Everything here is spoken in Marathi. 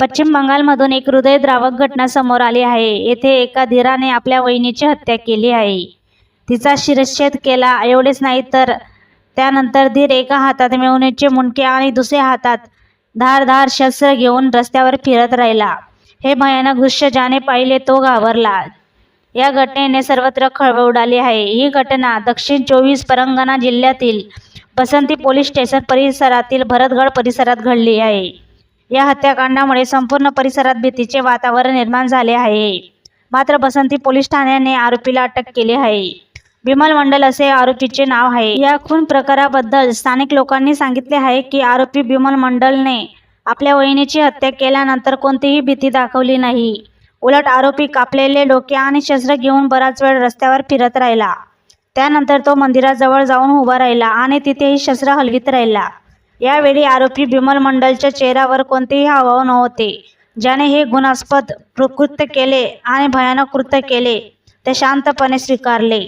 पश्चिम बंगालमधून एक हृदयद्रावक घटना समोर आली आहे. येथे एका धीराने आपल्या वहिनीची हत्या केली आहे. तिचा शिरच्छेद केला एवढेच नाही तर त्यानंतर धीर एका हातात मिळवण्याचे मुंडके आणि दुसऱ्या हातात धारधार शस्त्र घेऊन रस्त्यावर फिरत राहिला. हे भयानक दृश्य ज्याने पाहिले तो घाबरला. या घटनेने सर्वत्र खळबळ उडाली आहे. ही घटना दक्षिण चोवीस परंगणा जिल्ह्यातील बसंती पोलीस स्टेशन परिसरातील भरतगड परिसरात घडली आहे. या हत्याकांडामुळे संपूर्ण परिसरात भीतीचे वातावरण निर्माण झाले आहे. मात्र बसंती पोलीस ठाण्याने आरोपीला अटक केली आहे. विमल मंडल असे आरोपीचे नाव आहे. या खून प्रकाराबद्दल स्थानिक लोकांनी सांगितले आहे की आरोपी विमल मंडलने आपल्या वहिनीची हत्या केल्यानंतर कोणतीही भीती दाखवली नाही. उलट आरोपी कापलेले डोके आणि शस्त्र घेऊन बराच वेळ रस्त्यावर फिरत राहिला. त्यानंतर तो मंदिराजवळ जाऊन उभा राहिला आणि तिथेही शस्त्र हलवीत राहिला. यावेळी आरोपी विमल मंडलच्या चेहऱ्यावर कोणतेही हावभाव नव्हते ज्याने हे गुणास्पद कृत्य केले आणि भयानक कृत्य केले ते शांतपणे स्वीकारले.